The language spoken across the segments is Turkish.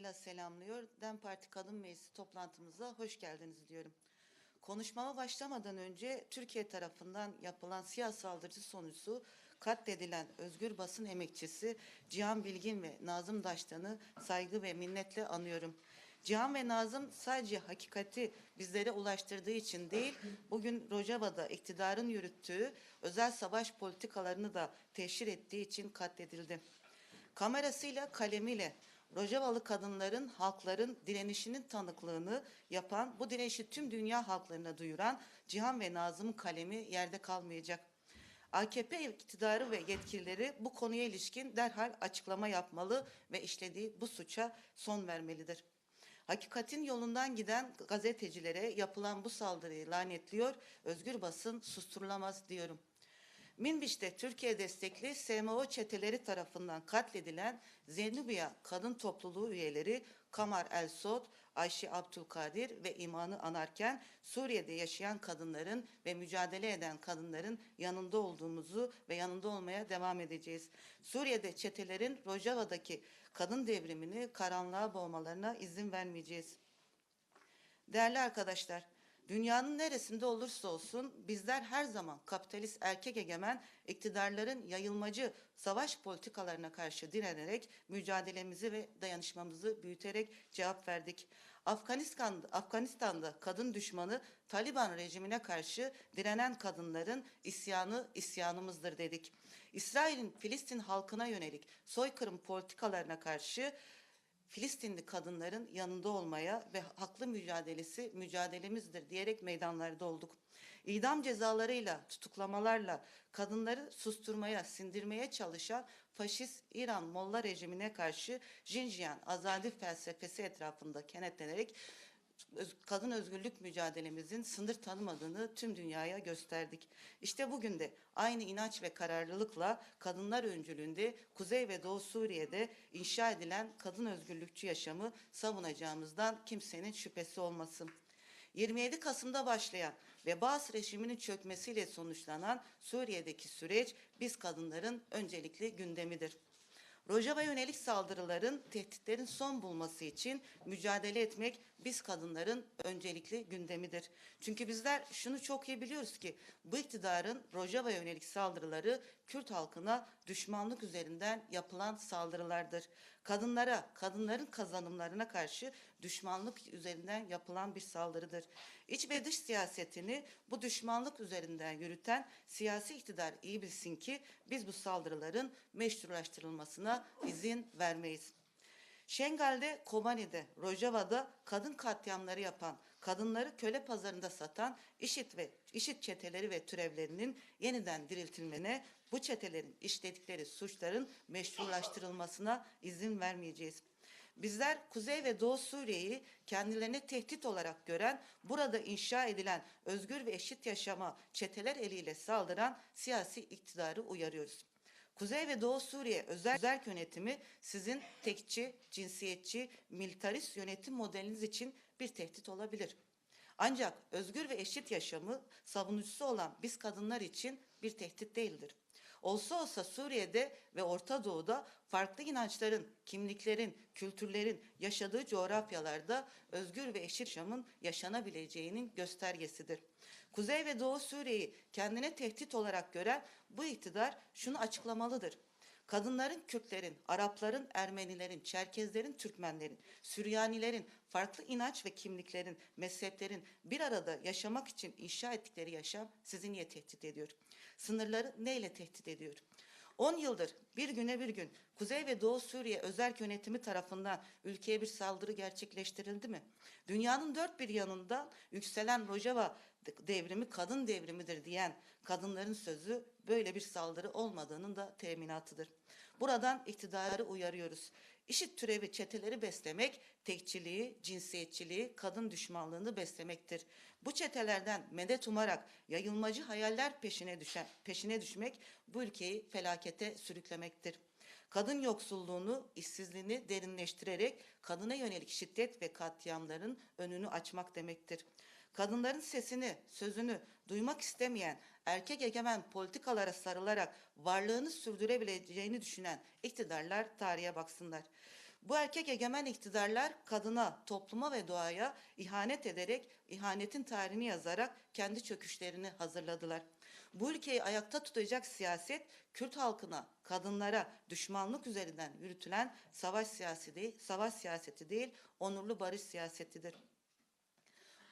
saygıyla selamlıyor. DEM Parti Kadın Meclisi toplantımıza hoş geldiniz diyorum. Konuşmama başlamadan önce Türkiye tarafından yapılan siyah saldırıcı sonucu katledilen özgür basın emekçisi Cihan Bilgin ve Nazım Daştan'ı saygı ve minnetle anıyorum. Cihan ve Nazım sadece hakikati bizlere ulaştırdığı için değil, bugün Rojava'da iktidarın yürüttüğü özel savaş politikalarını da teşhir ettiği için katledildi. Kamerasıyla, kalemiyle Rojavalı kadınların, halkların direnişinin tanıklığını yapan, bu direnişi tüm dünya halklarına duyuran Cihan ve Nazım'ın kalemi yerde kalmayacak. AKP iktidarı ve yetkilileri bu konuya ilişkin derhal açıklama yapmalı ve işlediği bu suça son vermelidir. Hakikatin yolundan giden gazetecilere yapılan bu saldırıyı lanetliyor, özgür basın susturulamaz diyorum. Minbiş'te Türkiye destekli SMO çeteleri tarafından katledilen Zenubiya kadın topluluğu üyeleri Kamar El Sod, Ayşe Abdülkadir ve İman'ı anarken Suriye'de yaşayan kadınların ve mücadele eden kadınların yanında olduğumuzu ve yanında olmaya devam edeceğiz. Suriye'de çetelerin Rojava'daki kadın devrimini karanlığa boğmalarına izin vermeyeceğiz. Değerli arkadaşlar, dünyanın neresinde olursa olsun bizler her zaman kapitalist erkek egemen iktidarların yayılmacı savaş politikalarına karşı direnerek mücadelemizi ve dayanışmamızı büyüterek cevap verdik. Afganistan'da, Afganistan'da kadın düşmanı Taliban rejimine karşı direnen kadınların isyanı isyanımızdır dedik. İsrail'in Filistin halkına yönelik soykırım politikalarına karşı Filistinli kadınların yanında olmaya ve haklı mücadelesi mücadelemizdir diyerek meydanlarda olduk. İdam cezalarıyla, tutuklamalarla kadınları susturmaya, sindirmeye çalışan faşist İran Molla rejimine karşı Jinjiyan azadi felsefesi etrafında kenetlenerek kadın özgürlük mücadelemizin sınır tanımadığını tüm dünyaya gösterdik. İşte bugün de aynı inanç ve kararlılıkla kadınlar öncülüğünde Kuzey ve Doğu Suriye'de inşa edilen kadın özgürlükçü yaşamı savunacağımızdan kimsenin şüphesi olmasın. 27 Kasım'da başlayan ve Baas rejiminin çökmesiyle sonuçlanan Suriye'deki süreç biz kadınların öncelikli gündemidir. Rojava yönelik saldırıların, tehditlerin son bulması için mücadele etmek biz kadınların öncelikli gündemidir. Çünkü bizler şunu çok iyi biliyoruz ki bu iktidarın Rojava yönelik saldırıları Kürt halkına düşmanlık üzerinden yapılan saldırılardır. Kadınlara, kadınların kazanımlarına karşı düşmanlık üzerinden yapılan bir saldırıdır. İç ve dış siyasetini bu düşmanlık üzerinden yürüten siyasi iktidar iyi bilsin ki biz bu saldırıların meşrulaştırılmasına izin vermeyiz. Şengal'de, Kobani'de, Rojava'da kadın katliamları yapan, kadınları köle pazarında satan IŞİD ve IŞİD çeteleri ve türevlerinin yeniden diriltilmene, bu çetelerin işledikleri suçların meşrulaştırılmasına izin vermeyeceğiz. Bizler Kuzey ve Doğu Suriye'yi kendilerine tehdit olarak gören, burada inşa edilen özgür ve eşit yaşama çeteler eliyle saldıran siyasi iktidarı uyarıyoruz. Kuzey ve Doğu Suriye özel, özel yönetimi sizin tekçi, cinsiyetçi, militarist yönetim modeliniz için bir tehdit olabilir. Ancak özgür ve eşit yaşamı savunucusu olan biz kadınlar için bir tehdit değildir. Olsa olsa Suriye'de ve Orta Doğu'da farklı inançların, kimliklerin, kültürlerin yaşadığı coğrafyalarda özgür ve eşit yaşamın yaşanabileceğinin göstergesidir. Kuzey ve Doğu Suriye'yi kendine tehdit olarak gören bu iktidar şunu açıklamalıdır. Kadınların, Kürtlerin, Arapların, Ermenilerin, Çerkezlerin, Türkmenlerin, Süryanilerin, farklı inanç ve kimliklerin, mezheplerin bir arada yaşamak için inşa ettikleri yaşam sizi niye tehdit ediyor? Sınırları neyle tehdit ediyor? 10 yıldır bir güne bir gün Kuzey ve Doğu Suriye özel yönetimi tarafından ülkeye bir saldırı gerçekleştirildi mi? Dünyanın dört bir yanında yükselen Rojava devrimi kadın devrimidir diyen kadınların sözü böyle bir saldırı olmadığının da teminatıdır. Buradan iktidarı uyarıyoruz. İşit türevi çeteleri beslemek, tekçiliği, cinsiyetçiliği, kadın düşmanlığını beslemektir. Bu çetelerden medet umarak yayılmacı hayaller peşine düşen, peşine düşmek bu ülkeyi felakete sürüklemektir. Kadın yoksulluğunu, işsizliğini derinleştirerek kadına yönelik şiddet ve katliamların önünü açmak demektir. Kadınların sesini, sözünü duymak istemeyen, erkek egemen politikalara sarılarak varlığını sürdürebileceğini düşünen iktidarlar tarihe baksınlar. Bu erkek egemen iktidarlar kadına, topluma ve doğaya ihanet ederek, ihanetin tarihini yazarak kendi çöküşlerini hazırladılar. Bu ülkeyi ayakta tutacak siyaset, Kürt halkına, kadınlara düşmanlık üzerinden yürütülen savaş siyaseti değil, savaş siyaseti değil, onurlu barış siyasetidir.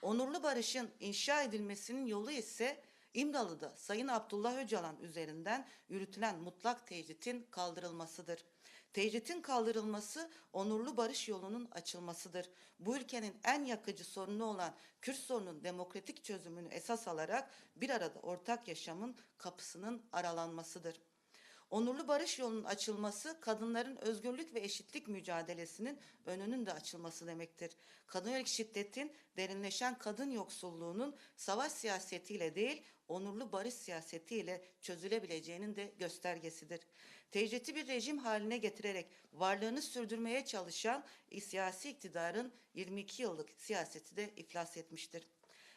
Onurlu barışın inşa edilmesinin yolu ise İmralı'da Sayın Abdullah Öcalan üzerinden yürütülen mutlak tecritin kaldırılmasıdır. Tecritin kaldırılması onurlu barış yolunun açılmasıdır. Bu ülkenin en yakıcı sorunu olan Kürt sorunun demokratik çözümünü esas alarak bir arada ortak yaşamın kapısının aralanmasıdır. Onurlu barış yolunun açılması kadınların özgürlük ve eşitlik mücadelesinin önünün de açılması demektir. Kadın yönelik şiddetin derinleşen kadın yoksulluğunun savaş siyasetiyle değil onurlu barış siyasetiyle çözülebileceğinin de göstergesidir. Tecriti bir rejim haline getirerek varlığını sürdürmeye çalışan siyasi iktidarın 22 yıllık siyaseti de iflas etmiştir.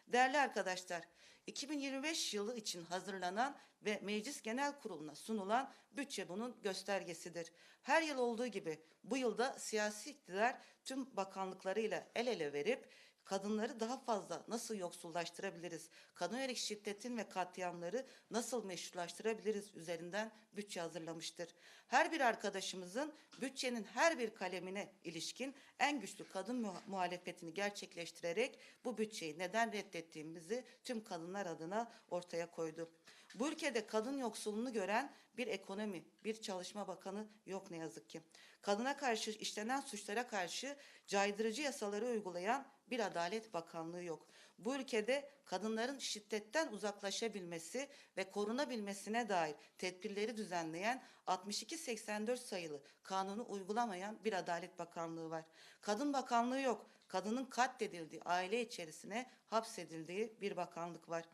Değerli arkadaşlar, 2025 yılı için hazırlanan ve Meclis Genel Kurulu'na sunulan bütçe bunun göstergesidir. Her yıl olduğu gibi bu yılda siyasi iktidar tüm bakanlıklarıyla el ele verip kadınları daha fazla nasıl yoksullaştırabiliriz, kadın yönelik şiddetin ve katliamları nasıl meşrulaştırabiliriz üzerinden bütçe hazırlamıştır. Her bir arkadaşımızın bütçenin her bir kalemine ilişkin en güçlü kadın muha- muhalefetini gerçekleştirerek bu bütçeyi neden reddettiğimizi tüm kadınlar adına ortaya koydu. Bu ülkede kadın yoksulluğunu gören bir ekonomi, bir çalışma bakanı yok ne yazık ki. Kadına karşı işlenen suçlara karşı caydırıcı yasaları uygulayan bir adalet bakanlığı yok. Bu ülkede kadınların şiddetten uzaklaşabilmesi ve korunabilmesine dair tedbirleri düzenleyen 6284 sayılı kanunu uygulamayan bir adalet bakanlığı var. Kadın bakanlığı yok. Kadının katledildiği, aile içerisine hapsedildiği bir bakanlık var.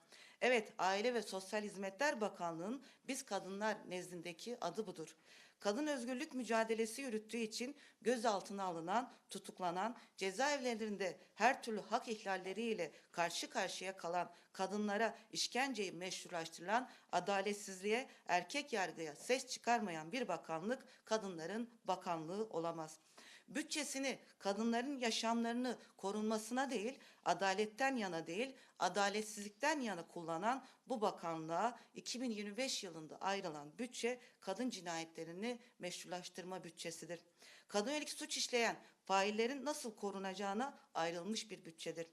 Evet, Aile ve Sosyal Hizmetler Bakanlığı'nın biz kadınlar nezdindeki adı budur. Kadın özgürlük mücadelesi yürüttüğü için gözaltına alınan, tutuklanan, cezaevlerinde her türlü hak ihlalleriyle karşı karşıya kalan kadınlara işkenceyi meşrulaştırılan adaletsizliğe, erkek yargıya ses çıkarmayan bir bakanlık kadınların bakanlığı olamaz bütçesini kadınların yaşamlarını korunmasına değil, adaletten yana değil, adaletsizlikten yana kullanan bu bakanlığa 2025 yılında ayrılan bütçe kadın cinayetlerini meşrulaştırma bütçesidir. Kadın yönelik suç işleyen faillerin nasıl korunacağına ayrılmış bir bütçedir.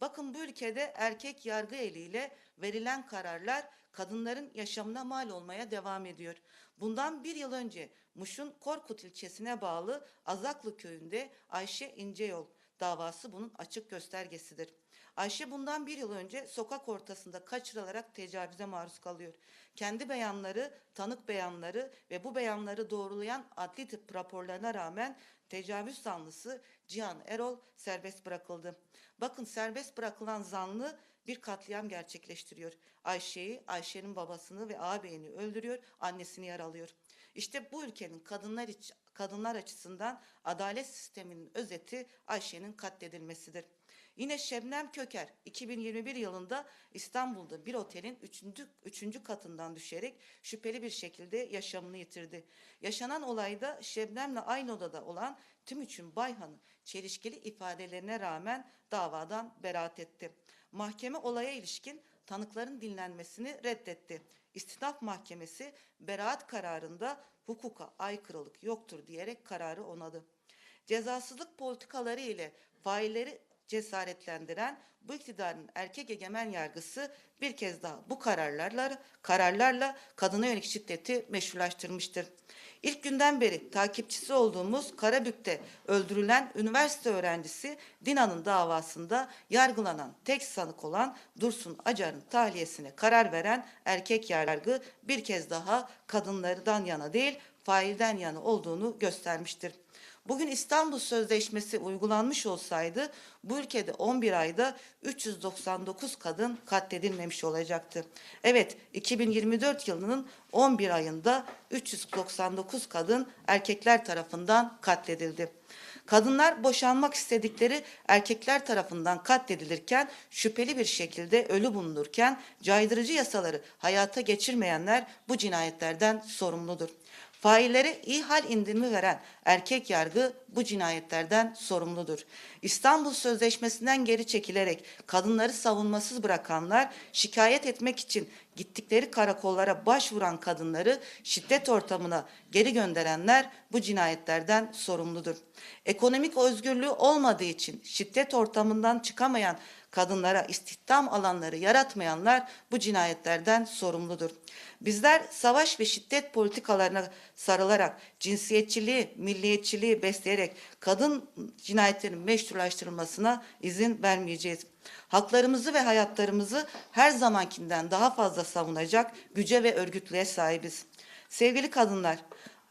Bakın bu ülkede erkek yargı eliyle verilen kararlar kadınların yaşamına mal olmaya devam ediyor. Bundan bir yıl önce Muş'un Korkut ilçesine bağlı Azaklı köyünde Ayşe İnceyol davası bunun açık göstergesidir. Ayşe bundan bir yıl önce sokak ortasında kaçırılarak tecavüze maruz kalıyor. Kendi beyanları, tanık beyanları ve bu beyanları doğrulayan adli tıp raporlarına rağmen tecavüz zanlısı Cihan Erol serbest bırakıldı. Bakın serbest bırakılan zanlı bir katliam gerçekleştiriyor. Ayşe'yi, Ayşe'nin babasını ve ağabeyini öldürüyor, annesini yaralıyor. İşte bu ülkenin kadınlar iç, kadınlar açısından adalet sisteminin özeti Ayşe'nin katledilmesidir. Yine Şebnem Köker 2021 yılında İstanbul'da bir otelin 3. üçüncü katından düşerek şüpheli bir şekilde yaşamını yitirdi. Yaşanan olayda Şebnem'le aynı odada olan Timuçin Bayhan'ı çelişkili ifadelerine rağmen davadan beraat etti. Mahkeme olaya ilişkin tanıkların dinlenmesini reddetti. İstinaf Mahkemesi beraat kararında hukuka aykırılık yoktur diyerek kararı onadı. Cezasızlık politikaları ile failleri cesaretlendiren bu iktidarın erkek egemen yargısı bir kez daha bu kararlarla kararlarla kadına yönelik şiddeti meşrulaştırmıştır. İlk günden beri takipçisi olduğumuz Karabük'te öldürülen üniversite öğrencisi Dina'nın davasında yargılanan tek sanık olan Dursun Acar'ın tahliyesine karar veren erkek yargı bir kez daha kadınlardan yana değil failden yana olduğunu göstermiştir. Bugün İstanbul Sözleşmesi uygulanmış olsaydı bu ülkede 11 ayda 399 kadın katledilmemiş olacaktı. Evet 2024 yılının 11 ayında 399 kadın erkekler tarafından katledildi. Kadınlar boşanmak istedikleri erkekler tarafından katledilirken şüpheli bir şekilde ölü bulunurken caydırıcı yasaları hayata geçirmeyenler bu cinayetlerden sorumludur. Faillere iyi hal indirimi veren erkek yargı bu cinayetlerden sorumludur. İstanbul Sözleşmesi'nden geri çekilerek kadınları savunmasız bırakanlar, şikayet etmek için gittikleri karakollara başvuran kadınları şiddet ortamına geri gönderenler bu cinayetlerden sorumludur. Ekonomik özgürlüğü olmadığı için şiddet ortamından çıkamayan kadınlara istihdam alanları yaratmayanlar bu cinayetlerden sorumludur. Bizler savaş ve şiddet politikalarına sarılarak cinsiyetçiliği, milliyetçiliği besleyerek kadın cinayetlerinin meşrulaştırılmasına izin vermeyeceğiz. Haklarımızı ve hayatlarımızı her zamankinden daha fazla savunacak güce ve örgütlüğe sahibiz. Sevgili kadınlar,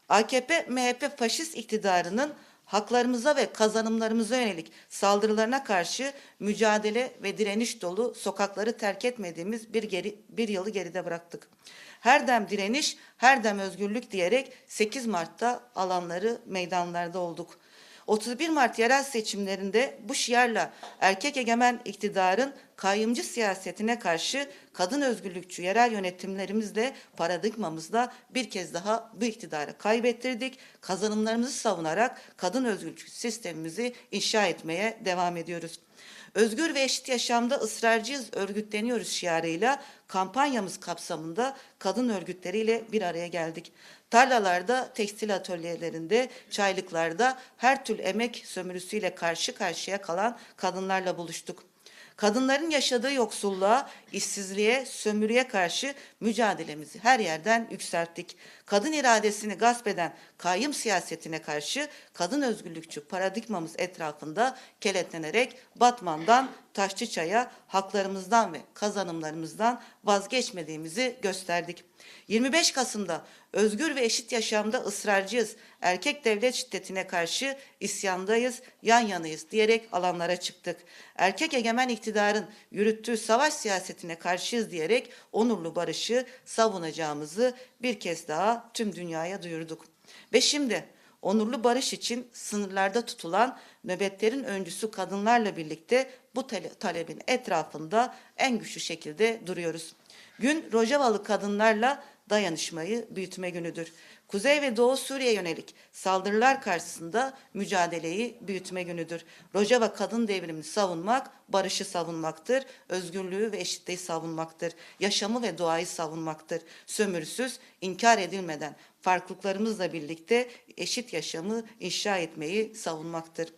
AKP, MHP faşist iktidarının haklarımıza ve kazanımlarımıza yönelik saldırılarına karşı mücadele ve direniş dolu sokakları terk etmediğimiz bir, geri, bir yılı geride bıraktık. Her dem direniş, her dem özgürlük diyerek 8 Mart'ta alanları meydanlarda olduk. 31 Mart yerel seçimlerinde bu şiarla erkek egemen iktidarın kayyımcı siyasetine karşı kadın özgürlükçü yerel yönetimlerimizle paradigmamızda bir kez daha bu iktidarı kaybettirdik. Kazanımlarımızı savunarak kadın özgürlükçü sistemimizi inşa etmeye devam ediyoruz. Özgür ve eşit yaşamda ısrarcıyız, örgütleniyoruz şiarıyla kampanyamız kapsamında kadın örgütleriyle bir araya geldik. Tarlalarda, tekstil atölyelerinde, çaylıklarda her türlü emek sömürüsüyle karşı karşıya kalan kadınlarla buluştuk. Kadınların yaşadığı yoksulluğa, işsizliğe, sömürüye karşı mücadelemizi her yerden yükselttik. Kadın iradesini gasp eden kayyım siyasetine karşı kadın özgürlükçü paradigmamız etrafında keletlenerek Batman'dan Taşçıçay'a haklarımızdan ve kazanımlarımızdan vazgeçmediğimizi gösterdik. 25 Kasım'da özgür ve eşit yaşamda ısrarcıyız, erkek devlet şiddetine karşı isyandayız, yan yanayız diyerek alanlara çıktık. Erkek egemen iktidarın yürüttüğü savaş siyasetine karşıyız diyerek onurlu barışı savunacağımızı bir kez daha tüm dünyaya duyurduk. Ve şimdi onurlu barış için sınırlarda tutulan nöbetlerin öncüsü kadınlarla birlikte bu tale- talebin etrafında en güçlü şekilde duruyoruz. Gün Rojavalı kadınlarla dayanışmayı büyütme günüdür. Kuzey ve Doğu Suriye yönelik saldırılar karşısında mücadeleyi büyütme günüdür. Rojava kadın devrimini savunmak, barışı savunmaktır, özgürlüğü ve eşitliği savunmaktır, yaşamı ve doğayı savunmaktır. Sömürüsüz, inkar edilmeden farklılıklarımızla birlikte eşit yaşamı inşa etmeyi savunmaktır.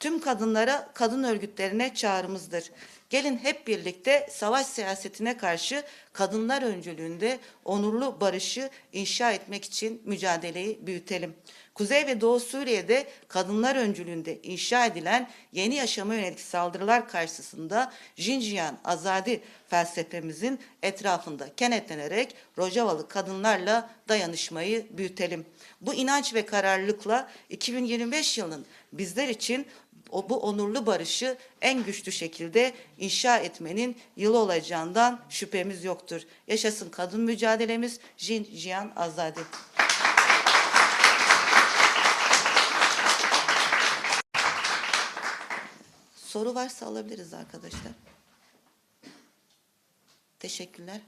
Tüm kadınlara, kadın örgütlerine çağrımızdır. Gelin hep birlikte savaş siyasetine karşı kadınlar öncülüğünde onurlu barışı inşa etmek için mücadeleyi büyütelim. Kuzey ve Doğu Suriye'de kadınlar öncülüğünde inşa edilen yeni yaşama yönelik saldırılar karşısında Jinjiyan Azadi felsefemizin etrafında kenetlenerek Rojavalı kadınlarla dayanışmayı büyütelim. Bu inanç ve kararlılıkla 2025 yılının bizler için o bu onurlu barışı en güçlü şekilde inşa etmenin yılı olacağından şüphemiz yoktur. Yaşasın kadın mücadelemiz Jin Jiyan Azadi. Soru varsa alabiliriz arkadaşlar. Teşekkürler.